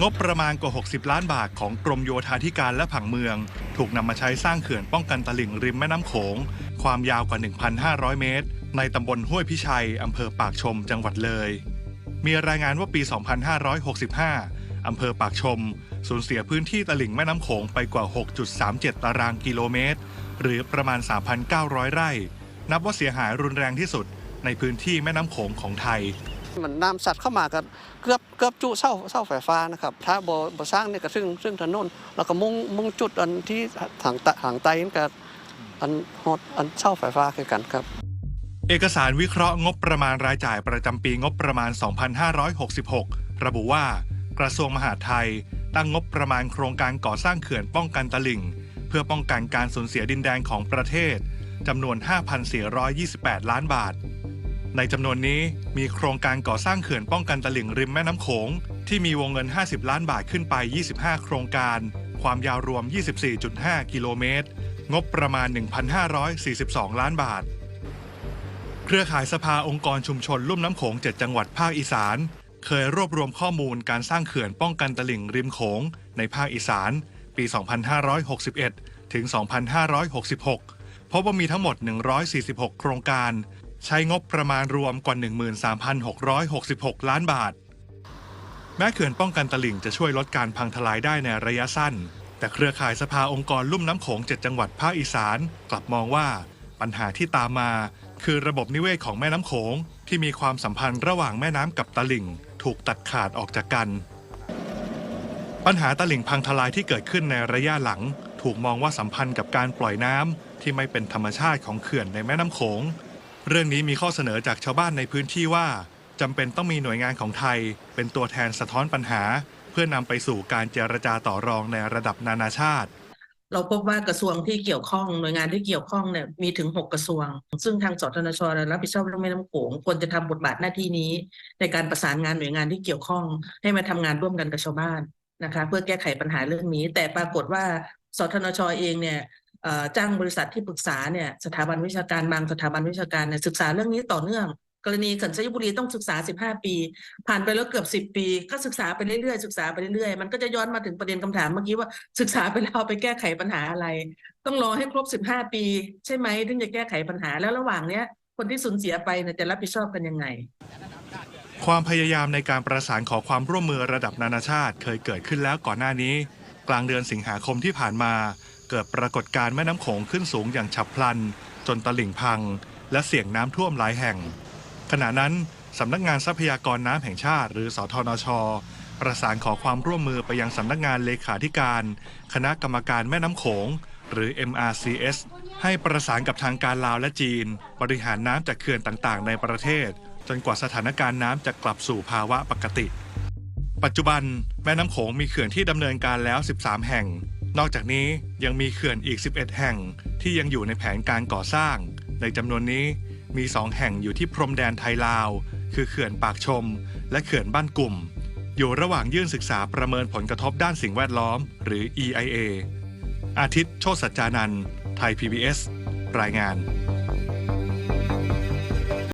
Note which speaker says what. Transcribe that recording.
Speaker 1: งบประมาณกว่า 60 ล้านบาทของกรมโยธาธิการและผังเมือง ถูกนำมาใช้สร้างเขื่อนป้องกันตลิ่งริมแม่น้ำโขง ความยาวกว่า 1,500 เมตร ในตำบลห้วยพิชัย อำเภอปากชม จังหวัดเลย มีรายงานว่าปี 2565 อำเภอปากชม สูญเสียพื้นที่ตลิ่งแม่น้ำโขงไปกว่า 6.37 ตารางกิโลเมตร หรือประมาณ 3,900 ไร่ นับว่าเสียหายรุนแรงที่สุดในพื้นที่แม่น้ำโขงของไทย
Speaker 2: มันน้ำสัตว์เข้ามาก็เกือบเกือบจุเสาเสาไฟฟ้านะครับ ถ้าบ่บ่สร้างเนี่ยก็ซึ่งซึ่งถนนแล้วก็มุ่งมุ่งจุดอันที่ทางตะทางไตนั่นก็อันฮอดอันเสาไฟฟ้าคือกันครับ
Speaker 1: เอกสารวิเคราะห์งบประมาณรายจ่ายประจำปีงบประมาณ 2566 ระบุว่ากระทรวงมหาดไทย ตั้งงบประมาณโครงการก่อสร้างเขื่อนป้องกันตลิ่ง เพื่อป้องกันการสูญเสียดินแดนของประเทศจำนวน 5,428 ล้านบาท ในจำนวนนี้มีโครงการก่อสร้างเขื่อนป้องกันตลิ่งริมแม่น้ำโขง ที่มีวงเงิน 50 ล้านบาทขึ้นไป 25 โครงการ ความยาวรวม 24.5 กิโลเมตร งบประมาณ 1,542 ล้านบาท เครือข่ายสภาองค์กรชุมชนลุ่มน้ำโขง 7 จังหวัดภาคอีสาน เคยรวบรวมข้อมูลการสร้างเขื่อนป้องกันตลิ่งริมโขง ในภาคอีสาน ปี 2561 ถึง 2566 พบว่ามีทั้งหมด 146 โครงการ ใช้งบประมาณรวมกว่า 13,666 ล้านบาท แม้เขื่อนป้องกันตลิ่งจะช่วยลดการพังทลายได้ในระยะสั้น แต่เครือข่ายสภาองค์กรลุ่มน้ำโขง7จังหวัดภาคอีสาน กลับมองว่าปัญหาที่ตามมา คือระบบนิเวศของแม่น้ำโขงที่มีความสัมพันธ์ระหว่างแม่น้ำกับตลิ่ง ถูกตัดขาดออกจากกัน ปัญหาตลิ่งพังทลายที่เกิดขึ้นในระยะหลัง ถูกมองว่าสัมพันธ์กับการปล่อยน้ำที่ไม่เป็นธรรมชาติของเขื่อนในแม่น้ำโขง เรื่องนี้มีข้อเสนอจากชาวบ้านในพื้นที่ว่าจำเป็นต้องมีหน่วยงานของไทย เป็นตัวแทนสะท้อนปัญหา เพื่อนำไปสู่การเจรจาต่อรองในระดับนานาชาติ
Speaker 3: เราพบว่ากระทรวงที่เกี่ยวข้องหน่วยงานที่เกี่ยวข้องเนี่ยมีถึง 6 กระทรวง ซึ่งทางสทนชรับผิดชอบเรื่องแม่น้ำโขงควรจะทำบทบาทหน้าที่นี้ ในการประสานงานหน่วยงานที่เกี่ยวข้อง ให้มาทำงานร่วมกันกับชาวบ้านนะคะ เพื่อแก้ไขปัญหาเรื่องนี้ แต่ปรากฏว่าสทนชเองเนี่ย จ้างบริษัทที่ปรึกษาเนี่ยสถาบันวิชาการบางสถาบันวิชาการเนี่ยศึกษาเรื่องนี้ต่อเนื่อง กรณีเขื่อนสยบุรีต้องศึกษา 15 ปี ผ่านไปแล้วเกือบ 10 ปี ก็ศึกษาไปเรื่อยๆศึกษาไปเรื่อยๆมันก็จะย้อนมาถึงประเด็นคำถามเมื่อกี้ว่าศึกษาไปแล้วไปแก้ไขปัญหาอะไร ต้องรอให้ครบ 15 ปี ใช่ไหมถึงจะแก้ไขปัญหาแล้วระหว่างเนี้ยคนที่สูญเสียไปเนี่ยจะรับผิดชอบกันยังไง
Speaker 1: ความพยายามในการประสานขอความร่วมมือระดับนานาชาติ เคยเกิดขึ้นแล้วก่อนหน้านี้ กลางเดือนสิงหาคมที่ผ่านมา เกิดปรากฏการณ์แม่น้ำโขงขึ้นสูงอย่างฉับพลัน จนตลิ่งพัง และเสี่ยงน้ำท่วมหลายแห่ง ขณะนั้นสำนักงานทรัพยากรน้ำแห่งชาติ หรือสทนช ประสานขอความร่วมมือไปยังสำนักงานเลขาธิการ คณะกรรมการแม่น้ำโขง หรือ MRCS ให้ประสานกับทางการลาวและจีน บริหารน้ำจากเขื่อนต่างๆ ในประเทศ จนกว่าสถานการณ์น้ำจะกลับสู่ภาวะปกติ ปัจจุบันแม่น้ำโขงมีเขื่อนที่ดำเนินการแล้ว 13 แห่ง นอกจากนี้ยังมีเขื่อนอีก 11 แห่งที่ยังอยู่ในแผนการก่อสร้าง ในจำนวนนี้มี 2 แห่งอยู่ที่พรมแดนไทยลาว คือเขื่อนปากชม และเขื่อนบ้านกลุ่ม อยู่ระหว่างยื่นศึกษาประเมินผลกระทบด้านสิ่งแวดล้อม หรือ EIA อาทิตย์โชติสัจจานันท์ไทย PBS รายงาน